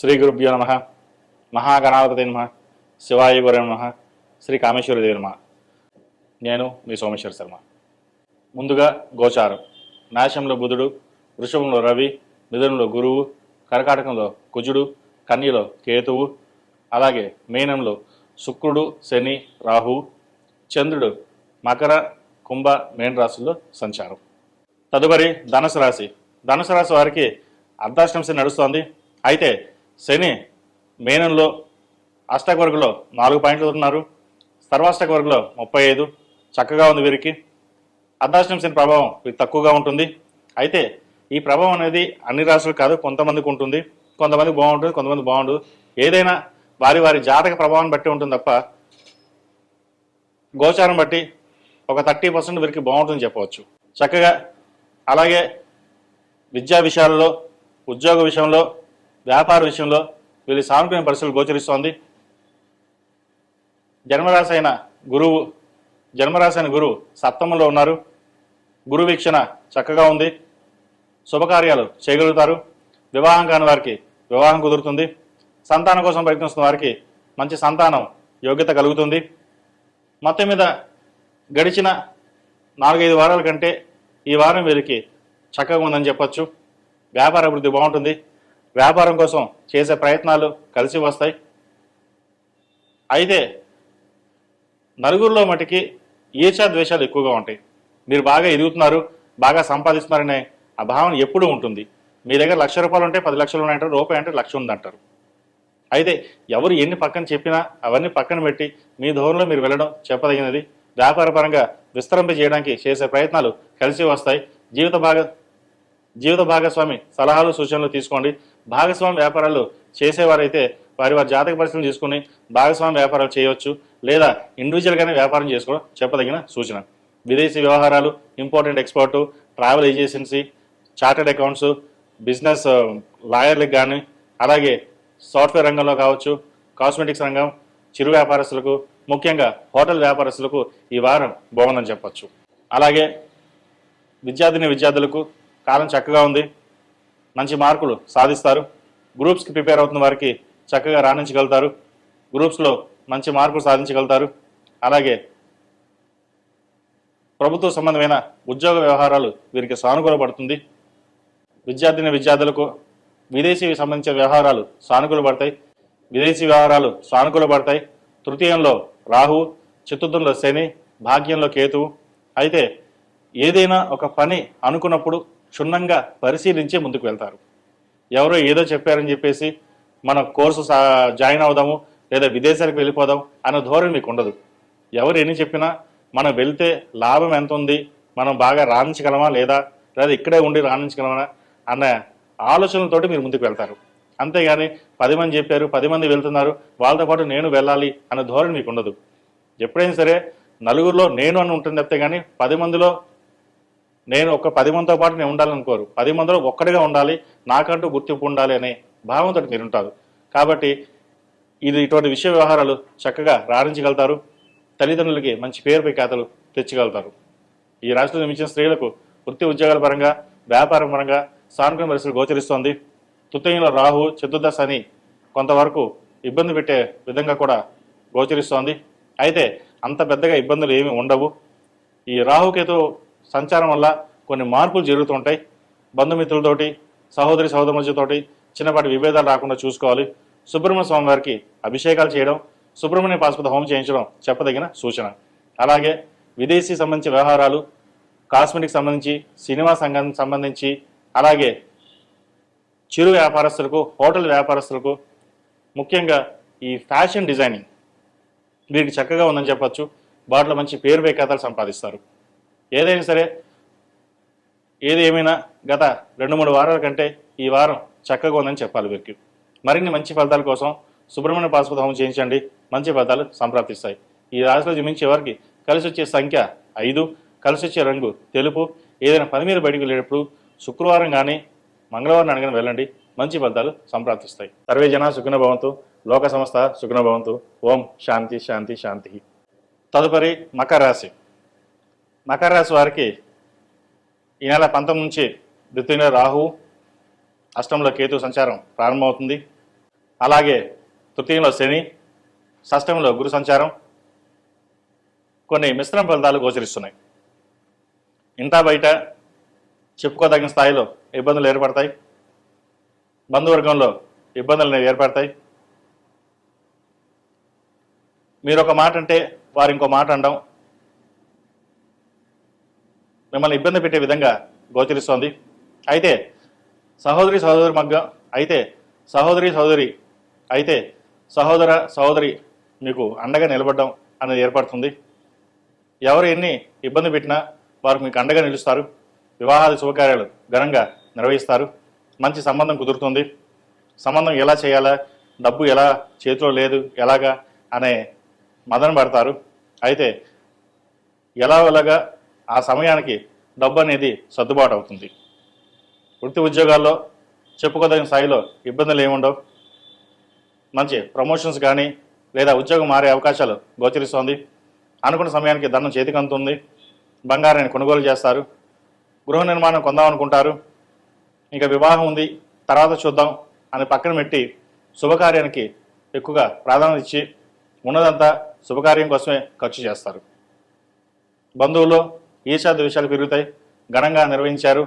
శ్రీ గురుభ్యో నమ. మహాగణాధిపతి నమ. శివాయ గురు నమ. శ్రీ కామేశ్వరదేవి నమ. నేను మీ సోమేశ్వర శర్మ. ముందుగా గోచారం. నాశంలో బుధుడు వృషభంలో రవి మిథునంలో గురువు కర్కాటకంలో కుజుడు కన్యలో కేతువు అలాగే మీనంలో శుక్రుడు శని రాహు చంద్రుడు మకర కుంభ మేన రాశుల్లో సంచారం. తదుపరి ధనుసు రాశి. ధనుసు రాశి వారికి అర్ధాష్టంశ నడుస్తోంది. అయితే శని మేనంలో అష్టక వర్గంలో నాలుగు పాయింట్లు ఉన్నారు సర్వాష్టక వర్గంలో ముప్పై ఐదు. చక్కగా ఉంది వీరికి. అర్ధాష్టం శని ప్రభావం వీరికి తక్కువగా ఉంటుంది. అయితే ఈ ప్రభావం అనేది అన్ని రాశులు కాదు కొంతమందికి ఉంటుంది. కొంతమందికి బాగుంటుంది కొంతమంది బాగుండదు. ఏదైనా వారి వారి జాతక ప్రభావాన్ని బట్టి ఉంటుంది తప్ప గోచారం బట్టి ఒక థర్టీ పర్సెంట్ వీరికి బాగుంటుందని చెప్పవచ్చు. చక్కగా అలాగే విద్యా విషయాలలో ఉద్యోగ విషయంలో వ్యాపార విషయంలో వీళ్ళు సానుకూల పరిస్థితులు గోచరిస్తోంది. జన్మరాశి అయిన గురువు జన్మరాశి అయిన గురువు సప్తమంలో ఉన్నారు. గురు వీక్షణ చక్కగా ఉంది. శుభకార్యాలు చేయగలుగుతారు. వివాహం కాని వారికి వివాహం కుదురుతుంది. సంతానం కోసం ప్రయత్నిస్తున్న వారికి మంచి సంతానం యోగ్యత కలుగుతుంది. మొత్తం మీద గడిచిన నాలుగైదు వారాల కంటే ఈ వారం వీరికి చక్కగా ఉందని చెప్పచ్చు. వ్యాపార అభివృద్ధి బాగుంటుంది. వ్యాపారం కోసం చేసే ప్రయత్నాలు కలిసి వస్తాయి. అయితే నలుగురిలో మటుకి ఈర్షా ద్వేషాలు ఎక్కువగా ఉంటాయి. మీరు బాగా ఎదుగుతున్నారు బాగా సంపాదిస్తున్నారనే ఆ భావన ఎప్పుడూ ఉంటుంది. మీ దగ్గర లక్ష రూపాయలు ఉంటే పది లక్షలు ఉన్నాయంటారు రూపాయి అంటే లక్ష ఉందంటారు. అయితే ఎవరు ఎన్ని పక్కన చెప్పినా అవన్నీ పక్కన పెట్టి మీ ధోరణిలో మీరు వెళ్ళడం చెప్పదగినది. వ్యాపారపరంగా విస్తరింప చేయడానికి చేసే ప్రయత్నాలు కలిసి వస్తాయి. జీవిత భాగ జీవిత భాగస్వామి సలహాలు సూచనలు తీసుకోండి. భాగస్వామి వ్యాపారాలు చేసేవారైతే వారి వారి జాతక పరిస్థితులు తీసుకుని భాగస్వామి వ్యాపారాలు చేయవచ్చు లేదా ఇండివిజువల్గానే వ్యాపారం చేసుకోవడం చెప్పదగిన సూచన. విదేశీ వ్యవహారాలు important export travel agency chartered accounts business లాయర్లకు కానీ అలాగే సాఫ్ట్వేర్ రంగంలో కావచ్చు కాస్మెటిక్స్ రంగం చిరు వ్యాపారస్తులకు ముఖ్యంగా హోటల్ వ్యాపారస్తులకు ఈ వారం బాగుందని చెప్పచ్చు. అలాగే విద్యార్థిని విద్యార్థులకు కాలం చక్కగా ఉంది. మంచి మార్కులు సాధిస్తారు. గ్రూప్స్కి ప్రిపేర్ అవుతున్న వారికి చక్కగా రాణించగలుగుతారు. గ్రూప్స్లో మంచి మార్కులు సాధించగలుగుతారు. అలాగే ప్రభుత్వ సంబంధమైన ఉద్యోగ వ్యవహారాలు వీరికి సానుకూల పడుతుంది విద్యార్థిని విద్యార్థులకు విదేశీ సంబంధించిన వ్యవహారాలు సానుకూల పడతాయి విదేశీ వ్యవహారాలు సానుకూల పడతాయి తృతీయంలో రాహు చతుర్థంలో శని భాగ్యంలో కేతువు. అయితే ఏదైనా ఒక పని అనుకున్నప్పుడు క్షుణ్ణంగా పరిశీలించి ముందుకు వెళ్తారు. ఎవరో ఏదో చెప్పారని చెప్పేసి మన కోర్సు సా- జాయిన్ అవుదాము లేదా విదేశాలకు వెళ్ళిపోదాం అనే ధోరణి మీకు ఉండదు. ఎవరు ఎన్ని చెప్పినా మనం వెళ్తే లాభం ఎంత ఉంది మనం బాగా రాణించగలమా లేదా లేదా ఇక్కడే ఉండి రాణించగలమా అన్న ఆలోచనలతోటి మీరు ముందుకు వెళ్తారు. అంతేగాని పది మంది చెప్పారు పది మంది వెళ్తున్నారు వాళ్ళతో పాటు నేను వెళ్ళాలి అనే ధోరణి మీకు ఉండదు. ఎప్పుడైనా సరే నలుగురిలో నేను అని ఉంటుంది తప్పితే కానీ పది మందిలో నేను ఒక పది మందితో పాటు నేను ఉండాలనుకోరు. పది మందిలో ఒక్కడిగా ఉండాలి నాకంటూ గుర్తింపు ఉండాలి అనే భావంతో మీరు ఉంటారు. కాబట్టి ఇది ఇటువంటి విషయ వ్యవహారాలు చక్కగా రాణించగలుగుతారు. తల్లిదండ్రులకి మంచి పేరుపై పై తెచ్చగలుగుతారు. ఈ రాష్ట్రంలో నిర్మించిన స్త్రీలకు వృత్తి ఉద్యోగాల పరంగా వ్యాపారం పరంగా సానుకూల పరిస్థితులు గోచరిస్తోంది. తృతీయంలో రాహు చతుర్దశ అని కొంతవరకు ఇబ్బంది పెట్టే విధంగా కూడా గోచరిస్తోంది. అయితే అంత పెద్దగా ఇబ్బందులు ఏమీ ఉండవు. ఈ రాహుకేతు సంచారం వల్ల కొన్ని మార్పులు జరుగుతుంటాయి. బంధుమిత్రులతోటి సహోదరి సహోదరులతోటి చిన్నపాటి విభేదాలు రాకుండా చూసుకోవాలి. సుబ్రహ్మణ్య స్వామి వారికి అభిషేకాలు చేయడం సుబ్రహ్మణ్య పాశుపత హోమం చేయించడం చెప్పదగిన సూచన. అలాగే విదేశీ సంబంధించి వ్యవహారాలు కాస్మెటిక్ సంబంధించి సినిమా సంఘం సంబంధించి అలాగే చిరు వ్యాపారస్తులకు హోటల్ వ్యాపారస్తులకు ముఖ్యంగా ఈ ఫ్యాషన్ డిజైనింగ్ వీరికి చక్కగా ఉందని చెప్పచ్చు. వాటిలో మంచి పేరు పేకాతాలు సంపాదిస్తారు. ఏదైనా సరే ఏది ఏమైనా గత రెండు మూడు వారాల కంటే ఈ వారం చక్కగా ఉందని చెప్పాలి వీరికి. మరిన్ని మంచి ఫలితాల కోసం సుబ్రహ్మణ్య పాశుపత హోమం చేయించండి. మంచి ఫలితాలు సంప్రాప్తిస్తాయి. ఈ రాశిలో జన్మించే వారికి కలిసి వచ్చే సంఖ్య ఐదు కలిసి వచ్చే రంగు తెలుపు. ఏదైనా పని మీద బయటకు వెళ్ళేటప్పుడు శుక్రవారం కానీ మంగళవారం అనగానే వెళ్ళండి. మంచి ఫలితాలు సంప్రాప్తిస్తాయి. సర్వే జన సుఖిన భవంతు. లోక సంస్థ సుఖిన భవంతు. ఓం శాంతి శాంతి శాంతి. తదుపరి మకర రాశి. మకర రాశి వారికి ఈ నెల పంతొమ్మిది నుంచి ద్వితీయ రాహు అష్టంలో కేతు సంచారం ప్రారంభమవుతుంది. అలాగే తృతీయంలో శని షష్టంలో గురు సంచారం. కొన్ని మిశ్రమ ఫలితాలు గోచరిస్తున్నాయి. ఇంత బయట చెప్పుకోదగిన స్థాయిలో ఇబ్బందులు ఏర్పడతాయి. బంధువర్గంలో ఇబ్బందులు అనేవి ఏర్పడతాయి. మీరు ఒక మాట అంటే వారు ఇంకో మాట అనడం మిమ్మల్ని ఇబ్బంది పెట్టే విధంగా గోచరిస్తోంది. అయితే సహోదరి సహోదరి మగ్గ అయితే సహోదరి సహోదరి అయితే సహోదర సహోదరి మీకు అండగా నిలబడడం అనేది ఏర్పడుతుంది. ఎవరు ఎన్ని ఇబ్బంది పెట్టినా వారు మీకు అండగా నిలుస్తారు. వివాహాది శుభకార్యాలు ఘనంగా నిర్వహిస్తారు. మంచి సంబంధం కుదురుతుంది. సంబంధం ఎలా చేయాలా డబ్బు ఎలా చేతిలో లేదు ఎలాగా అనే మదన పడతారు. అయితే ఎలా ఎలాగా ఆ సమయానికి డబ్బు అనేది సర్దుబాటు అవుతుంది. వృత్తి ఉద్యోగాల్లో చెప్పుకోదగిన స్థాయిలో ఇబ్బందులు ఏముండవు. మంచి ప్రమోషన్స్ కానీ లేదా ఉద్యోగం మారే అవకాశాలు గోచరిస్తోంది. అనుకున్న సమయానికి ధనం చేతికి అందుతుంది బంగారాన్ని కొనుగోలు చేస్తారు. గృహ నిర్మాణం కొందామనుకుంటారు. ఇంకా వివాహం ఉంది. తర్వాత చూద్దాం అని పక్కన పెట్టి శుభకార్యానికి ఎక్కువగా ప్రాధాన్యత ఇచ్చి ఉన్నదంతా శుభకార్యం కోసమే ఖర్చు చేస్తారు. బంధువులు ఈశా విషయాలు పెరుగుతాయి. ఘనంగా నిర్వహించారు.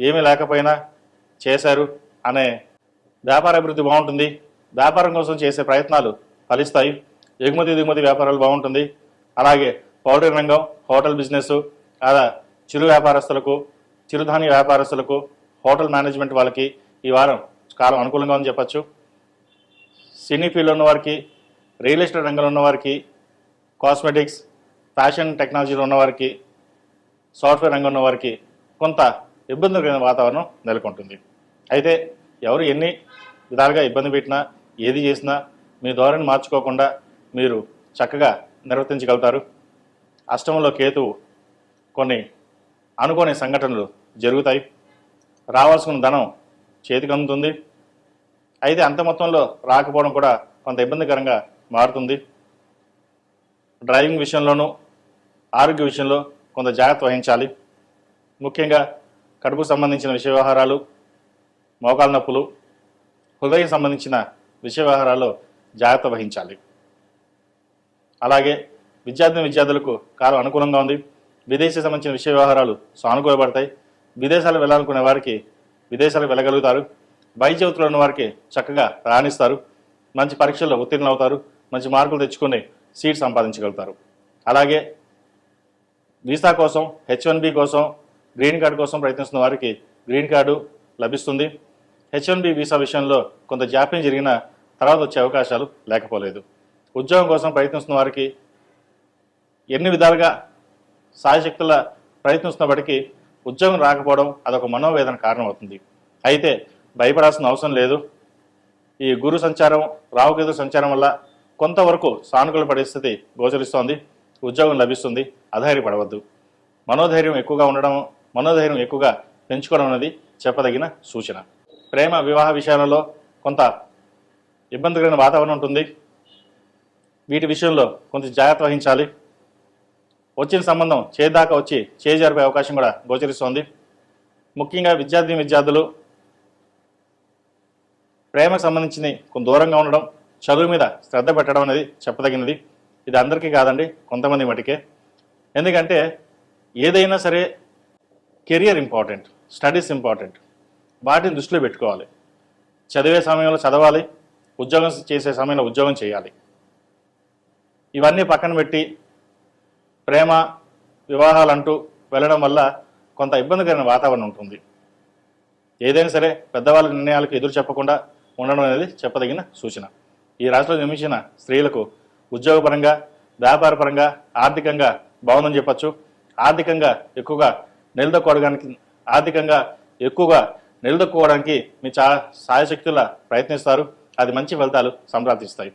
ఏమీ లేకపోయినా చేశారు అనే వ్యాపార అభివృద్ధి బాగుంటుంది. వ్యాపారం కోసం చేసే ప్రయత్నాలు ఫలిస్తాయి. ఎగుమతి దిగుమతి వ్యాపారాలు బాగుంటుంది. అలాగే పౌల్ట్రీ రంగం హోటల్ బిజినెస్ అలా చిరు వ్యాపారస్తులకు చిరుధాన్య వ్యాపారస్తులకు హోటల్ మేనేజ్మెంట్ వాళ్ళకి ఈ వారం కాలం అనుకూలంగా ఉందని చెప్పచ్చు. సినీ ఫీల్డ్ ఉన్నవారికి రియల్ ఎస్టేట్ రంగంలో ఉన్నవారికి కాస్మెటిక్స్ ఫ్యాషన్ టెక్నాలజీలో ఉన్నవారికి సాఫ్ట్వేర్ రంగం ఉన్న వారికి కొంత ఇబ్బందికరమైన వాతావరణం నెలకొంటుంది. అయితే ఎవరు ఎన్ని విధాలుగా ఇబ్బంది పెట్టినా ఏది చేసినా మీ ధోరణి మార్చుకోకుండా మీరు చక్కగా నిర్వర్తించగలుగుతారు. అష్టమంలో కేతువు కొన్ని అనుకోని సంఘటనలు జరుగుతాయి. రావాల్సిన ధనం చేతికి అందుతుంది. అయితే అంత మొత్తంలో రాకపోవడం కూడా కొంత ఇబ్బందికరంగా మారుతుంది. డ్రైవింగ్ విషయంలోనూ ఆరోగ్య విషయంలో కొంత జాగ్రత్త వహించాలి. ముఖ్యంగా కడుపుకు సంబంధించిన విషయ వ్యవహారాలు మోకాల నొప్పులు హృదయం సంబంధించిన విషయ వ్యవహారాల్లో జాగ్రత్త వహించాలి. అలాగే విద్యార్థిని విద్యార్థులకు కాలం అనుకూలంగా ఉంది. విదేశీ సంబంధించిన విషయ వ్యవహారాలు సానుకూలపడతాయి. విదేశాలు వెళ్ళాలనుకునే వారికి విదేశాలకు వెళ్ళగలుగుతారు. వైద్యవతులు ఉన్న వారికి చక్కగా రాణిస్తారు. మంచి పరీక్షల్లో ఉత్తీర్ణులు అవుతారు మంచి మార్కులు తెచ్చుకుని సీట్ సంపాదించగలుగుతారు. అలాగే వీసా కోసం హెచ్ వన్ బి కోసం గ్రీన్ కార్డు కోసం ప్రయత్నిస్తున్న వారికి గ్రీన్ కార్డు లభిస్తుంది. హెచ్ వన్ బి వీసా విషయంలో కొంత జాప్యం జరిగిన తర్వాత వచ్చే అవకాశాలు లేకపోలేదు. ఉద్యోగం కోసం ప్రయత్నిస్తున్న వారికి ఎన్ని విధాలుగా సాయశక్తుల ప్రయత్నిస్తున్నప్పటికీ ఉద్యోగం రాకపోవడం అదొక మనోవేదన కారణమవుతుంది. అయితే భయపడాల్సిన అవసరం లేదు. ఈ గురు సంచారం రావుకేతు సంచారం వల్ల కొంతవరకు సానుకూల పరిస్థితి గోచరిస్తోంది. ఉద్యోగం లభిస్తుంది. అధైర్యపడవద్దు. మనోధైర్యం ఎక్కువగా ఉండడం మనోధైర్యం ఎక్కువగా పెంచుకోవడం అనేది చెప్పదగిన సూచన. ప్రేమ వివాహ విషయాలలో కొంత ఇబ్బందికరమైన వాతావరణం ఉంటుంది. వీటి విషయంలో కొంత జాగ్రత్త వహించాలి. వచ్చిన సంబంధం చేదాకా వచ్చి చేజారిపోయే అవకాశం కూడా గోచరిస్తోంది. ముఖ్యంగా విద్యార్థి విద్యార్థులు ప్రేమకు సంబంధించిన కొంత దూరంగా ఉండడం చదువు మీద శ్రద్ధ పెట్టడం అనేది చెప్పదగినది. ఇది అందరికీ కాదండి కొంతమంది మటుకే. ఎందుకంటే ఏదైనా సరే కెరియర్ ఇంపార్టెంట్ స్టడీస్ ఇంపార్టెంట్. వాటిని దృష్టిలో పెట్టుకోవాలి. చదివే సమయంలో చదవాలి ఉద్యోగం చేసే సమయంలో ఉద్యోగం చేయాలి. ఇవన్నీ పక్కన పెట్టి ప్రేమ వివాహాలంటూ వెళ్ళడం వల్ల కొంత ఇబ్బందికరమైన వాతావరణం ఉంటుంది. ఏదైనా సరే పెద్దవాళ్ళ నిర్ణయాలకు ఎదురు చెప్పకుండా ఉండడం అనేది చెప్పదగిన సూచన. ఈ రాష్ట్రంలో నిర్మించిన స్త్రీలకు ఉద్యోగపరంగా వ్యాపారపరంగా ఆర్థికంగా బాగుందని చెప్పచ్చు. ఆర్థికంగా ఎక్కువగా నిలదొక్కోవడానికి ఆర్థికంగా ఎక్కువగా నిలదొక్కుకోవడానికి మీ చా సాయశక్తుల ప్రయత్నిస్తారు. అది మంచి ఫలితాలు సంప్రాప్తిస్తాయి.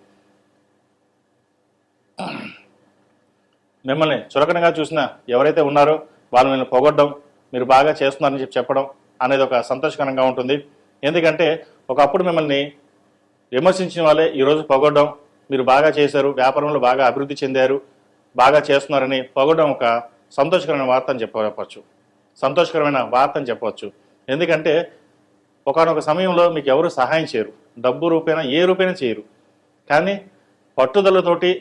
మిమ్మల్ని చురకనగా చూసిన ఎవరైతే ఉన్నారో వాళ్ళు మిమ్మల్ని పొగడ్డం మీరు బాగా చేస్తున్నారని చెప్పి చెప్పడం అనేది ఒక సంతోషకరంగా ఉంటుంది. ఎందుకంటే ఒకప్పుడు మిమ్మల్ని విమర్శించిన వాళ్ళే ఈరోజు పొగడ్డం మీరు బాగా చేశారు వ్యాపారంలో బాగా అభివృద్ధి చెందారు బాగా చేస్తున్నారని పొగడం ఒక సంతోషకరమైన వార్త అని చెప్పవచ్చు. సంతోషకరమైన వార్త అని చెప్పవచ్చు. ఎందుకంటే ఒకనొక సమయంలో మీకు ఎవరు సహాయం చేయరు. డబ్బు రూపేణా ఏ రూపేణా చేయరు. కానీ పట్టుదలతోటి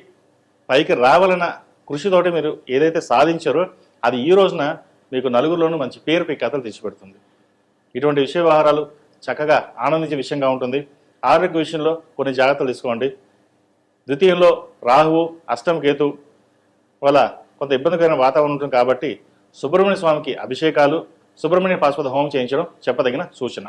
పైకి రావాలన్న కృషితోటి మీరు ఏదైతే సాధించారో అది ఈ రోజున మీకు నలుగురిలోనూ మంచి పేరు పై కథలు తెచ్చిపెడుతుంది. ఇటువంటి విషయ వ్యవహారాలు చక్కగా ఆనందించే విషయంగా ఉంటుంది. ఆరోగ్య విషయంలో కొన్ని జాగ్రత్తలు తీసుకోండి. ద్వితీయంలో రాహువు అష్టం కేతు వల్ల కొంత ఇబ్బందికరమైన వాతావరణం ఉంటుంది కాబట్టి సుబ్రహ్మణ్య స్వామికి అభిషేకాలు సుబ్రహ్మణ్య పాశ్వత హోమం చేయించడం చెప్పదగిన సూచన.